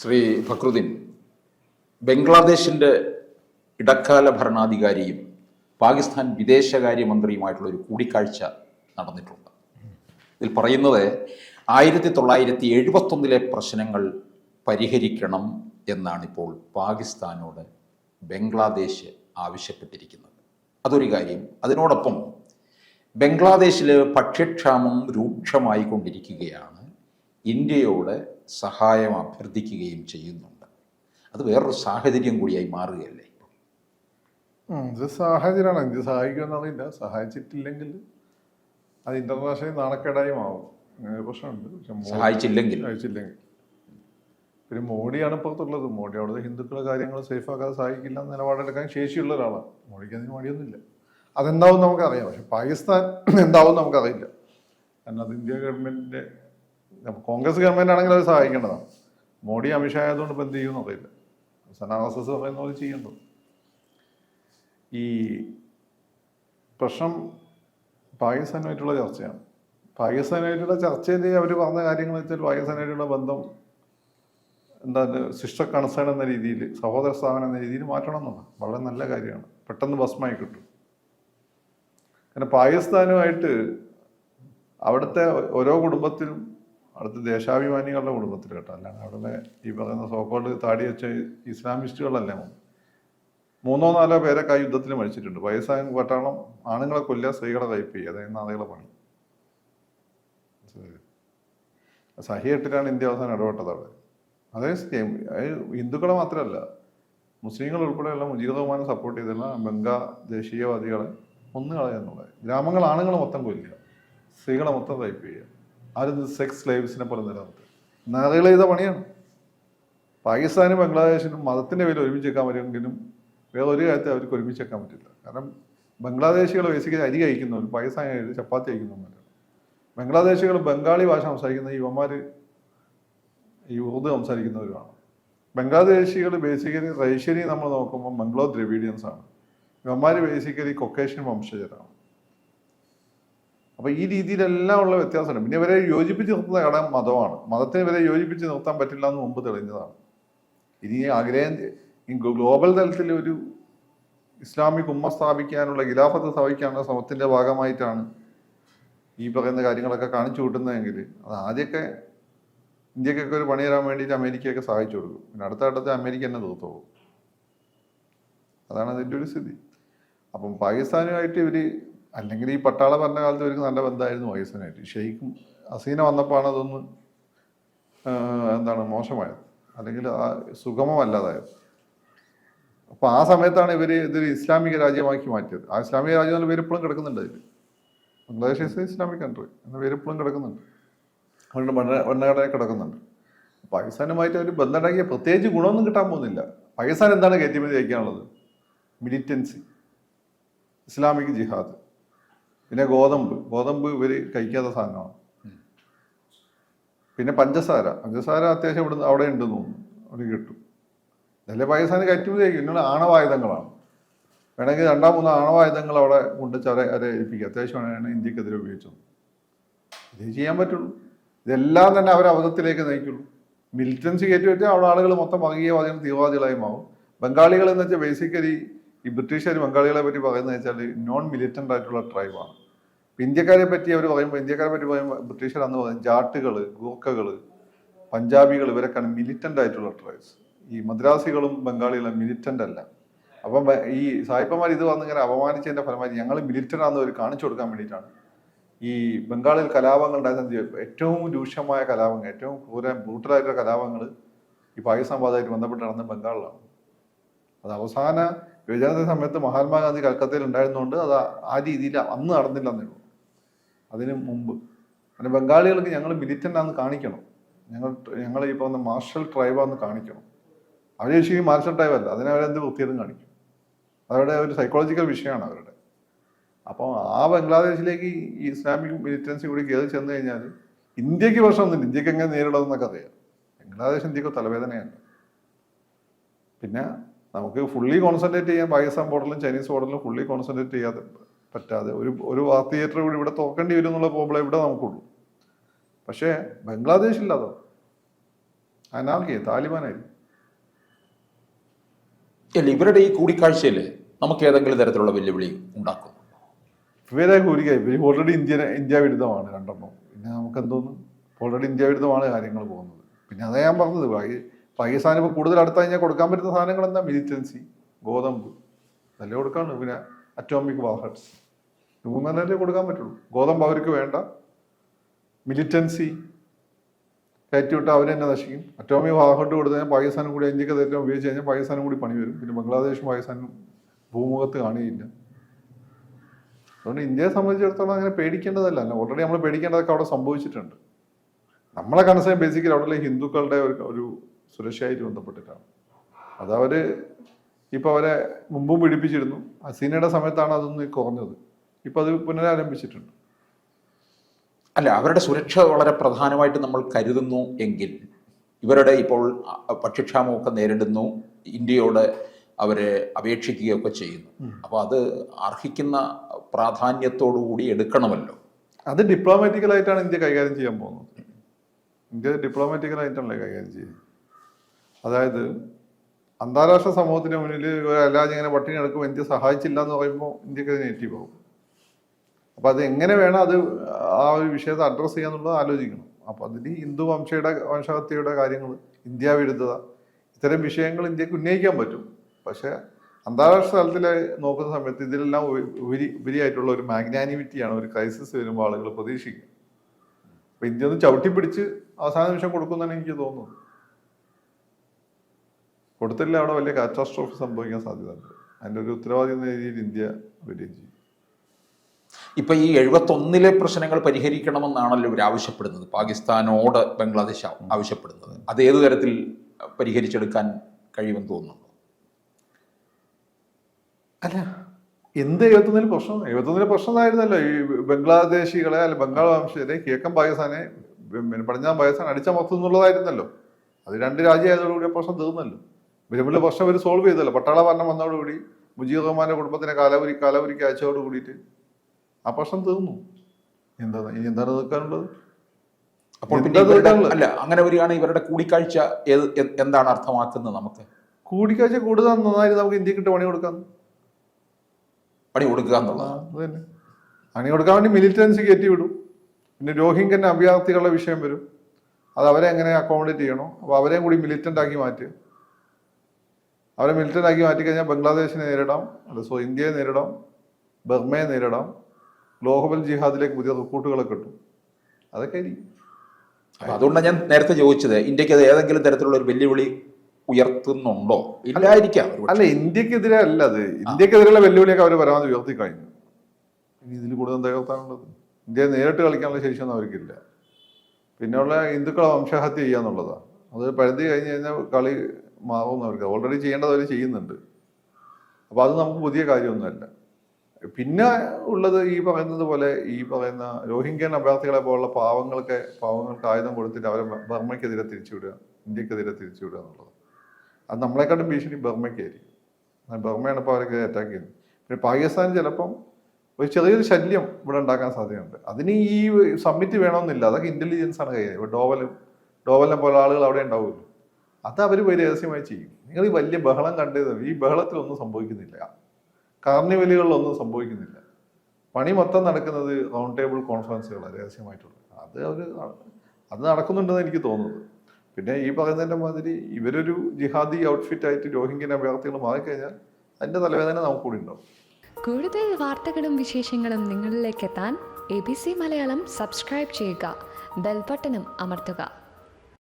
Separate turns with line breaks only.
ശ്രീ ഫക്രുദ്ദീൻ ബംഗ്ലാദേശിന്റെ ഇടക്കാല ഭരണാധികാരിയും പാകിസ്ഥാൻ വിദേശകാര്യമന്ത്രിയുമായിട്ടുള്ള ഒരു കൂടിക്കാഴ്ച നടന്നിട്ടുണ്ട്. ഇതിൽ പറയുന്നത് ആയിരത്തി തൊള്ളായിരത്തി എഴുപത്തൊന്നിലെ പ്രശ്നങ്ങൾ പരിഹരിക്കണം എന്നാണ് ഇപ്പോൾ പാകിസ്ഥാനോട് ബംഗ്ലാദേശ് ആവശ്യപ്പെട്ടിരിക്കുന്നത്. അതൊരു കാര്യം. അതിനോടൊപ്പം ബംഗ്ലാദേശിൽ ഭക്ഷ്യക്ഷാമം രൂക്ഷമായിക്കൊണ്ടിരിക്കുകയാണ്. ഇന്ത്യയോട് സഹായം അഭ്യർത്ഥിക്കുകയും ചെയ്യുന്നുണ്ട്. അത് വേറൊരു സാഹചര്യം കൂടിയായി മാറുകയല്ലേ?
ഇത് സാഹചര്യമാണ്. ഇത് സഹായിക്കുമെന്നറിയില്ല സഹായിച്ചിട്ടില്ലെങ്കിൽ അത് ഇന്റർനാഷണൽ നാണക്കേടായി മാറും. അങ്ങനെ പ്രശ്നമുണ്ട്. പക്ഷെ
സഹായിച്ചില്ലെങ്കിൽ.
സഹായിച്ചില്ലെങ്കിൽ. പിന്നെ മോഡിയാണ് ഇപ്പുറത്തുള്ളത്. മോഡി അവിടുത്തെ ഹിന്ദുക്കളുടെ കാര്യങ്ങൾ സേഫ് ആക്കാതെ സഹായിക്കില്ല എന്ന് നിലപാടെടുക്കാൻ ശേഷിയുള്ള ഒരാളാണ്. മോഡിക്ക് അതിന് മടിയൊന്നുമില്ല. അതെന്താവും നമുക്കറിയാം. പക്ഷെ പാകിസ്ഥാൻ എന്താവും നമുക്കറിയില്ല. കാരണം അത് ഇന്ത്യ ഗവൺമെന്റിന്റെ കോൺഗ്രസ് ഗവൺമെന്റ് ആണെങ്കിൽ അത് സഹായിക്കേണ്ടതാണ്. മോഡി അമിത്ഷാ ആയതുകൊണ്ട് ഇപ്പം എന്ത് ചെയ്യുമെന്ന് അറിയില്ല അവസാനം പറയുന്ന പോലെ ചെയ്യണ്ടോ ഈ പ്രശ്നം പാകിസ്ഥാനുമായിട്ടുള്ള ചർച്ചയാണ്. പാകിസ്ഥാനായിട്ടുള്ള ചർച്ചയിൽ അവർ പറഞ്ഞ കാര്യങ്ങൾ വെച്ചാൽ പാകിസ്ഥാനായിട്ടുള്ള ബന്ധം എന്താ സിസ്റ്റർ കൺസേൺ എന്ന രീതിയിൽ സഹോദര സ്ഥാപനം എന്ന രീതിയിൽ മാറ്റണം എന്നാണ് വളരെ നല്ല കാര്യമാണ്. പെട്ടെന്ന് ഭസ്മായി കിട്ടും. കാരണം പാകിസ്ഥാനുമായിട്ട് അവിടുത്തെ ഓരോ കുടുംബത്തിലും അവിടുത്തെ ദേശാഭിമാനികളുടെ കുടുംബത്തിൽ കേട്ടോ. അല്ലാണ്ട് അവിടെ ഈ പറയുന്ന സോക്കോൾഡ് താടി വെച്ച ഇസ്ലാമിസ്റ്റുകളല്ലേ? മൂന്നോ നാലോ പേരൊക്കെ ആ യുദ്ധത്തിൽ മരിച്ചിട്ടുണ്ട്. വയസ്സായ പട്ടാളം ആണുങ്ങളെ കൊല്ലുക സ്ത്രീകളെ റേപ്പ് ചെയ്യുക. അതായത് നാളുകളെ പണി. സഹി എട്ടിലാണ് ഇന്ത്യ അവസാനം ഇടപെട്ടത് അവിടെ. അതേ സെയിം ഹിന്ദുക്കളെ മാത്രമല്ല മുസ്ലിങ്ങൾ ഉൾപ്പെടെയുള്ള മുജീബ് സപ്പോർട്ട് ചെയ്തുള്ള ബംഗാ ദേശീയവാദികളെ ഒന്ന് കളയുന്നുള്ളത് ഗ്രാമങ്ങൾ ആണുങ്ങളെ മൊത്തം കൊല്ലുക സ്ത്രീകളെ മൊത്തം റേപ്പ് ചെയ്യുക. ആരും സെക്സ് സ്ലേവ്സിനെ പോലെ നിലനിർത്തുക നാളുകൾ ചെയ്ത പണിയാണ്. പാകിസ്ഥാനും ബംഗ്ലാദേശിനും മതത്തിന്റെ പേരിൽ ഒരുമിച്ച് വെക്കാൻ പറ്റുമെങ്കിലും വേറെ ഒരു കാര്യത്തെ അവർക്ക് ഒരുമിച്ച് വെക്കാൻ പറ്റില്ല. കാരണം ബംഗ്ലാദേശികൾ ബേസിക്കലി അരി കഴിക്കുന്നവർ പാകിസ്ഥാനി ചപ്പാത്തി കഴിക്കുന്നവരാണ് ബംഗ്ലാദേശികൾ ബംഗാളി ഭാഷ സംസാരിക്കുന്ന യുവമാർ ഈ ഉറുദു സംസാരിക്കുന്നവരുമാണ്. ബംഗ്ലാദേശികൾ ബേസിക്കലി റേഷ്യനി നമ്മൾ നോക്കുമ്പോൾ ബംഗ്ലോ ദ്രവീഡിയൻസ് ആണ് യുവമാർ ബേസിക്കലി കൊക്കേഷ്യൻ വംശജരാണ്. അപ്പൊ ഈ രീതിയിലെല്ലാം ഉള്ള വ്യത്യാസമുണ്ട്. പിന്നെ ഇവരെ യോജിപ്പിച്ച് നിർത്തുന്ന ഘടകം മതമാണ്. മതത്തിന് ഇവരെ യോജിപ്പിച്ച് നിർത്താൻ പറ്റില്ല എന്ന് മുമ്പ് തെളിഞ്ഞതാണ്. ഇനി ആഗ്രഹം ഗ്ലോബൽ തലത്തിൽ ഒരു ഇസ്ലാമിക് ഉമ്മ സ്ഥാപിക്കാനുള്ള ഖിലാഫത്ത് സ്ഥാപിക്കാനുള്ള ശ്രമത്തിന്റെ ഭാഗമായിട്ടാണ് ഈ പറയുന്ന കാര്യങ്ങളൊക്കെ കാണിച്ചു കൂട്ടുന്നതെങ്കിൽ അത് ആദ്യമൊക്കെ ഇന്ത്യക്കൊക്കെ ഒരു പണി തരാൻ വേണ്ടിയിട്ട് അമേരിക്കയൊക്കെ സഹായിച്ചു കൊടുക്കും. പിന്നെ അടുത്ത ഘട്ടത്തിൽ അമേരിക്ക തന്നെ തീർത്തോളൂ അതാണ് അതിന്റെ ഒരു സ്ഥിതി. അപ്പം പാകിസ്ഥാനുമായിട്ട് ഇവർ അല്ലെങ്കിൽ ഈ പട്ടാള ഭരണ കാലത്ത് ഇവർക്ക് നല്ല ബന്ധമായിരുന്നു വയസ്സിനായിട്ട് ഷെയ്ഖും അസീന വന്നപ്പോഴാണ് അതൊന്ന് എന്താണ് മോശമായത്. അല്ലെങ്കിൽ ആ സുഗമമല്ലാതായത്. അപ്പൊ ആ സമയത്താണ് ഇവർ ഇതൊരു ഇസ്ലാമിക രാജ്യമാക്കി മാറ്റിയത്. ആ ഇസ്ലാമിക രാജ്യം എന്നുള്ള പേര് ഇപ്പോഴും കിടക്കുന്നുണ്ട് അതിൽ ബംഗ്ലാദേശ് ഇസ് ഇസ്ലാമിക് കൺട്രി എന്ന പേര് ഇപ്പോഴും കിടക്കുന്നുണ്ട്. അവരുടെ ഭരണ ഭരണഘടന കിടക്കുന്നുണ്ട്. പാകിസ്ഥാനുമായിട്ട് അവർ ബന്ധമുണ്ടാക്കിയ പ്രത്യേകിച്ച് ഗുണമൊന്നും കിട്ടാൻ പോകുന്നില്ല. പാകിസ്ഥാൻ എന്താണ് കയറ്റുമതി അയക്കാനുള്ളത്? മിലിറ്റൻസി ഇസ്ലാമിക് ജിഹാദ്. പിന്നെ ഗോതമ്പ്. ഗോതമ്പ് ഇവർ കഴിക്കാത്ത സാധനമാണ്. പിന്നെ പഞ്ചസാര. പഞ്ചസാര അത്യാവശ്യം ഇവിടുന്ന് അവിടെ ഉണ്ടെന്ന് തോന്നുന്നു. അവിടെ കിട്ടും. ഇതല്ലേ പാകിസ്ഥാന് കയറ്റുമതി അയക്കും ഇങ്ങനെ ആണവായുധങ്ങളാണ്. വേണമെങ്കിൽ രണ്ടാം മൂന്ന് ആണവായുധങ്ങൾ അവിടെ കൊണ്ട് ചവരെ അവരെ ഏൽപ്പിക്കുക. അത്യാവശ്യമാണ് ഇന്ത്യക്കെതിരെ ഉപയോഗിച്ചത്. ഇതേ ചെയ്യാൻ പറ്റുള്ളൂ. ഇതെല്ലാം തന്നെ അവരെ അബദ്ധത്തിലേക്ക് നയിക്കുള്ളൂ. മിലിറ്റൻസി കയറ്റി വെച്ചാൽ അവിടെ ആളുകൾ മൊത്തം വർഗീയവാദികൾ തീവ്രവാദികളായി മാറും. ബംഗാളികൾ എന്ന് വെച്ചാൽ ബേസിക്കലി ഈ ബ്രിട്ടീഷുകാർ ബംഗാളികളെ പറ്റി പറയുന്നത് വെച്ചാൽ നോൺ മിലിറ്റന്റ് ആയിട്ടുള്ള ട്രൈബാണ് ഇപ്പം ഇന്ത്യക്കാരെ പറ്റി അവർ പറയുമ്പോൾ ഇന്ത്യക്കാരെ പറ്റി പറയുമ്പോൾ ബ്രിട്ടീഷുകാർ അന്ന് പറയുന്നത് ജാട്ടുകൾ ഗൂർക്കകൾ പഞ്ചാബികൾ ഇവരൊക്കെയാണ് മിലിറ്റന്റ് ആയിട്ടുള്ള ട്രൈബ്സ് ഈ മദ്രാസികളും ബംഗാളികളും മിലിറ്റന്റ് അല്ല. അപ്പം ഈ സായിപ്പന്മാർ ഇത് വന്നിങ്ങനെ അപമാനിച്ചതിന്റെ ഫലമായി ഞങ്ങൾ മിലിറ്റന്റ് ആണെന്ന് അവർ കാണിച്ചു കൊടുക്കാൻ വേണ്ടിയിട്ടാണ്. ഈ ബംഗാളിൽ കലാപങ്ങൾ ഉണ്ടായിരുന്ന ഏറ്റവും രൂക്ഷമായ കലാപങ്ങൾ ഏറ്റവും ക്രൂര ബ്രൂട്ടലായിട്ടുള്ള കലാപങ്ങൾ ഈ പാകിസ്ഥാൻ ബാധമായിട്ട് ബന്ധപ്പെട്ട് നടന്ന ബംഗാളിലാണ്. അത് അവസാന വിഭജനത്തിന്റെ സമയത്ത് മഹാത്മാഗാന്ധി കൽക്കത്തയിൽ ഉണ്ടായിരുന്നുകൊണ്ട് അത് ആ- രീതിയിൽ അന്ന് നടന്നില്ലെന്നേ ഉള്ളൂ. അതിന് മുമ്പ്. അങ്ങനെ ബംഗാളികൾക്ക് ഞങ്ങൾ മിലിറ്റന്റ് ആണെന്ന് കാണിക്കണം. ഞങ്ങൾ ഞങ്ങൾ ഈ പറഞ്ഞ മാർഷൽ ട്രൈബാന്ന് കാണിക്കണം. അവർ ശരിക്കും മാർഷൽ ട്രൈബ് അല്ല. അതിനെ വൃത്തിയതും കാണിക്കും. അവരുടെ ഒരു സൈക്കോളജിക്കൽ വിഷയമാണ് അവരുടെ. അപ്പോൾ ആ ബംഗ്ലാദേശിലേക്ക് ഈ ഇസ്ലാമിക് മിലിറ്റൻസി കൂടി കയറി ചെന്ന് കഴിഞ്ഞാൽ ഇന്ത്യയ്ക്ക് പ്രശ്നമൊന്നുമില്ല. ഇന്ത്യയ്ക്ക് എങ്ങനെ നേരിടുന്നൊക്കെ അറിയാം. ബംഗ്ലാദേശ് ഇന്ത്യയ്ക്ക് തലവേദനയാണ് പിന്നെ നമുക്ക് ഫുള്ളി കോൺസെൻട്രേറ്റ് ചെയ്യാൻ പാകിസ്ഥാൻ ബോർഡറിലും ചൈനീസ് ബോർഡറിലും ഫുള്ളി കോൺസെൻട്രേറ്റ് ചെയ്യാതെ പറ്റാതെ ഒരു ഒരു വാർ തിയേറ്റർ കൂടി ഇവിടെ തോക്കേണ്ടി വരും എന്നുള്ള പ്രോബ്ലം ഇവിടെ നമുക്കുള്ളൂ. പക്ഷേ ബംഗ്ലാദേശ് ഇല്ലാതോ അനാർക്കി താലിബാനായിരുന്നു
അല്ല ഇവരുടെ ഈ കൂടിക്കാഴ്ചയിൽ നമുക്ക് ഏതെങ്കിലും തരത്തിലുള്ള വെല്ലുവിളി ഉണ്ടാക്കും?
ഇവരെ കൂലിക്ക ഇവർ ഓൾറെഡി ഇന്ത്യ ഇന്ത്യ വിരുദ്ധമാണ് രണ്ടെണ്ണം. പിന്നെ നമുക്ക് എന്തോന്ന് ഓൾറെഡി ഇന്ത്യ വിരുദ്ധമാണ് കാര്യങ്ങൾ പോകുന്നത്. പിന്നെ അതാ ഞാൻ പറഞ്ഞത് പാകിസ്ഥാൻ ഇപ്പോൾ കൂടുതൽ അടുത്ത കഴിഞ്ഞാൽ കൊടുക്കാൻ പറ്റുന്ന സാധനങ്ങൾ എന്താ? മിലിറ്റൻസി ഗോതമ്പ്. നല്ല കൊടുക്കാണ് പിന്നെ അറ്റോമിക് വാഹഡ്സ് മൂന്നല്ലേ കൊടുക്കാൻ പറ്റുള്ളൂ. ഗോതമ്പ് അവർക്ക് വേണ്ട. മിലിറ്റൻസി കയറ്റിവിട്ട് അവർ തന്നെ നശിക്കും. അറ്റോമിക് വാഹഡ് കൊടുത്തു കഴിഞ്ഞാൽ പാകിസ്ഥാനും കൂടി ഇന്ത്യയ്ക്ക് തെറ്റം ഉപയോഗിച്ച് കഴിഞ്ഞാൽ പാകിസ്ഥാനും കൂടി പണി വരും. പിന്നെ ബംഗ്ലാദേശും പാകിസ്ഥാനും ഭൂമുഖത്ത് കാണുകയില്ല അതുകൊണ്ട് ഇന്ത്യയെ സംബന്ധിച്ചിടത്തോളം അങ്ങനെ പേടിക്കേണ്ടതല്ല. ഓൾറെഡി നമ്മൾ പേടിക്കേണ്ടതൊക്കെ അവിടെ സംഭവിച്ചിട്ടുണ്ട്. നമ്മളെ കൺസേൺ ബേസിക്കലി അവിടെയുള്ള ഹിന്ദുക്കളുടെ ഒരു സുരക്ഷയായിട്ട് ബന്ധപ്പെട്ടിട്ടാണ്. അതവർ ഇപ്പോൾ അവരെ മുമ്പും പിടിപ്പിച്ചിരുന്നു അസീനയുടെ സമയത്താണ് അതൊന്ന് കുറഞ്ഞത്. ഇപ്പോൾ അത് പുനരാരംഭിച്ചിട്ടുണ്ട്.
അല്ല അവരുടെ സുരക്ഷ വളരെ പ്രധാനമായിട്ട് നമ്മൾ കരുതുന്നു എങ്കിൽ ഇവരുടെ ഇപ്പോൾ ഭക്ഷ്യക്ഷാമമൊക്കെ നേരിടുന്നു. ഇന്ത്യയോട് അവരെ അപേക്ഷിക്കുകയൊക്കെ ചെയ്യുന്നു. അപ്പോൾ അത് അർഹിക്കുന്ന പ്രാധാന്യത്തോടു കൂടി എടുക്കണമല്ലോ.
അത് ഡിപ്ലോമാറ്റിക്കലായിട്ടാണ് ഇന്ത്യ കൈകാര്യം ചെയ്യാൻ പോകുന്നത്. ഇന്ത്യ ഡിപ്ലോമാറ്റിക്കലായിട്ടാണല്ലേ കൈകാര്യം ചെയ്യുന്നത്. അതായത് അന്താരാഷ്ട്ര സമൂഹത്തിന് മുന്നിൽ രാജ്യം ഇങ്ങനെ പട്ടിണി കിടക്കും ഇന്ത്യ സഹായിച്ചില്ല എന്ന് പറയുമ്പോൾ ഇന്ത്യയ്ക്ക് അത് നെഗറ്റീവ് ആവും. അപ്പൊ അത് എങ്ങനെ വേണം അത് ആ ഒരു വിഷയത്തെ അഡ്രസ്സ് ചെയ്യാന്നുള്ളത് ആലോചിക്കണം. അപ്പൊ അതിൽ ഹിന്ദു വംശയുടെ വംശഹത്യയുടെ കാര്യങ്ങൾ ഇന്ത്യ വിരുദ്ധത ഇത്തരം വിഷയങ്ങൾ ഇന്ത്യയ്ക്ക് ഉന്നയിക്കാൻ പറ്റും. പക്ഷെ അന്താരാഷ്ട്ര തലത്തിൽ നോക്കുന്ന സമയത്ത് ഇതിലെല്ലാം ഉപരി- ഉപരി ഉപരിയായിട്ടുള്ള ഒരു മാഗ്നാനിമിറ്റിയാണ് ഒരു ക്രൈസിസ് വരുമ്പോൾ ആളുകൾ പ്രതീക്ഷിക്കുക. അപ്പൊ ഇന്ത്യ ഒന്ന് ചവിട്ടിപ്പിടിച്ച് അവസാന നിമിഷം കൊടുക്കുന്നതാണ് എനിക്ക് തോന്നുന്നത്. കൊടുത്തില്ല അവിടെ വലിയ കാറ്റാസ്ട്രോഫി സംഭവിക്കാൻ സാധ്യതയുണ്ട്. അതിന്റെ ഒരു ഉത്തരവാദി എന്ന രീതിയിൽ ഇന്ത്യ വരികയും ചെയ്യും.
ഇപ്പൊ ഈ എഴുപത്തൊന്നിലെ പ്രശ്നങ്ങൾ പരിഹരിക്കണമെന്നാണല്ലോ ഇവർ ആവശ്യപ്പെടുന്നത്. പാകിസ്ഥാനോട് ബംഗ്ലാദേശ് ആവശ്യപ്പെടുന്നത്. അത് ഏത് തരത്തിൽ പരിഹരിച്ചെടുക്കാൻ കഴിയുമെന്ന് തോന്നുന്നു
അല്ല എന്ത് എഴുപത്തൊന്നിൽ പ്രശ്നം? എഴുപത്തൊന്നിലെ പ്രശ്നം ആയിരുന്നല്ലോ ഈ ബംഗ്ലാദേശികളെ അല്ല ബംഗാൾ വംശജരെ കിഴക്കൻ പാകിസ്ഥാനെ പടിഞ്ഞാൻ പാകിസ്ഥാൻ അടിച്ചമർത്തും എന്നുള്ളതായിരുന്നല്ലോ അത് രണ്ട് രാജ്യമായതോടുകൂടി പ്രശ്നം തീർന്നല്ലോ. വരുമ്പോൾ പ്രശ്നം അവർ സോൾവ് ചെയ്തല്ലോ പട്ടാള ഭരണം വന്നതോടുകൂടി മുജീബ് റഹ്മാന്റെ കുടുംബത്തിനെ കാലാവരി കാലാവരിക്ക് അയച്ചതോട് കൂടിയിട്ട് ആ പ്രശ്നം തീർന്നു. എന്താണ് ഇനി എന്താണ് നിൽക്കാനുള്ളത്
അപ്പോൾ പിന്നെ
എന്താ?
അല്ല അങ്ങനെ വരികയാണ് ഇവരുടെ കൂടിക്കാഴ്ച എന്താണ് അർത്ഥമാക്കുന്നത് നമുക്ക്?
കൂടിക്കാഴ്ച കൂടുതൽ നന്നായി നമുക്ക് ഇന്ത്യക്കിട്ട് പണി കൊടുക്കാം.
പണി കൊടുക്കുക എന്നുള്ളത്.
ആ, പണി കൊടുക്കാൻ വേണ്ടി മിലിറ്റൻസി കയറ്റി വിടും. പിന്നെ രോഹിംഗ്യൻ അഭയാർത്ഥികളുടെ വിഷയം വരും. അത് അവരെ എങ്ങനെ അക്കോമഡേറ്റ് ചെയ്യണോ? അപ്പോൾ അവരെയും കൂടി മിലിറ്റന്റ് ആക്കി മാറ്റുക. അവരെ മിലിറ്ററാക്കി ആക്കി മാറ്റി കഴിഞ്ഞാൽ ബംഗ്ലാദേശിനെ നേരിടാം അല്ല സോ ഇന്ത്യയെ നേരിടാം ബർമയെ നേരിടാം ഗ്ലോബൽ ജിഹാദിലേക്ക് പുതിയ റിക്രൂട്ടുകളൊക്കെ കിട്ടും. അതൊക്കെ ആയിരിക്കും
അതുകൊണ്ടാണ് ഞാൻ നേരത്തെ ചോദിച്ചത് ഇന്ത്യയ്ക്ക് അത് ഏതെങ്കിലും തരത്തിലുള്ള ഒരു വെല്ലുവിളി ഉയർത്തുന്നുണ്ടോ? ഇല്ലായിരിക്കാം
അല്ല ഇന്ത്യക്കെതിരെ അല്ല അത്. ഇന്ത്യക്കെതിരെയുള്ള വെല്ലുവിളിയൊക്കെ അവർ പരമാവധി ഉയർത്തി കഴിഞ്ഞു. ഇനി ഇതിൽ കൂടുതൽ എന്താ ഉയർത്താനുള്ളത് ഇന്ത്യയെ നേരിട്ട് കളിക്കാനുള്ള ശേഷിയൊന്നും അവർക്കില്ല. പിന്നെയുള്ള ഹിന്ദുക്കളെ വംശഹത്യ ചെയ്യാന്നുള്ളതാണ് അത് പരിധി കഴിഞ്ഞ് കഴിഞ്ഞാൽ കളി മാറും അവർക്ക് ഓൾറെഡി ചെയ്യേണ്ടത് അവർ ചെയ്യുന്നുണ്ട്. അപ്പോൾ അത് നമുക്ക് പുതിയ കാര്യമൊന്നുമല്ല. പിന്നെ ഉള്ളത് ഈ പറയുന്നത് പോലെ ഈ പറയുന്ന രോഹിംഗ്യൻ അഭയാർത്ഥികളെ പോലുള്ള പാവങ്ങൾക്ക് പാവങ്ങൾക്ക് ആയുധം കൊടുത്തിട്ട് അവരെ ബർമ്മയ്ക്കെതിരെ തിരിച്ചുവിടുക ഇന്ത്യക്കെതിരെ തിരിച്ചുവിടുക എന്നുള്ളത്. അത് നമ്മളെക്കാട്ടും ഭീഷണി ബർമ്മയ്ക്കായിരിക്കും ബർമ്മയാണ് ഇപ്പോൾ അവരൊക്കെ അറ്റാക്ക് ചെയ്യുന്നത്. പിന്നെ പാകിസ്ഥാൻ ചിലപ്പം ഒരു ചെറിയൊരു ശല്യം ഇവിടെ ഉണ്ടാക്കാൻ സാധ്യതയുണ്ട്. അതിന് ഈ സമ്മിറ്റ് വേണമെന്നില്ല. അതൊക്കെ ഇന്റലിജൻസ് ആണ് കൈകാര്യം ഇപ്പോൾ ഡോവലും ഡോവലിനെ പോലെ ആളുകൾ അവിടെ ഉണ്ടാവുമല്ലോ. അത് അവർ രഹസ്യമായി ചെയ്യും. നിങ്ങൾ ഈ വലിയ ബഹളം കണ്ടത് ഈ ബഹളത്തിൽ ഒന്നും സംഭവിക്കുന്നില്ല. കാർണിവലുകളിലൊന്നും സംഭവിക്കുന്നില്ല. പണി മൊത്തം നടക്കുന്നത് റൗണ്ട് ടേബിൾ കോൺഫറൻസുകളാണ് രഹസ്യമായിട്ടുള്ളത്. അത് അവർ അത് നടക്കുന്നുണ്ടെന്ന് എനിക്ക് തോന്നുന്നത് പിന്നെ ഈ പറയുന്നതിന്റെ മാതിരി ഇവരൊരു ജിഹാദി ഔട്ട്ഫിറ്റ് ആയിട്ട് രോഹിംഗ്യൻ അഭയാർത്ഥികൾ മാറിക്കഴിഞ്ഞാൽ അതിന്റെ തലവേദന നമുക്ക് കൂടി ഉണ്ടാവും.
കൂടുതൽ വാർത്തകളും വിശേഷങ്ങളും നിങ്ങളിലേക്ക് എത്താൻ A B C Malayalam subscribe ചെയ്യുക. ബെൽബട്ടനും അമർത്തുക.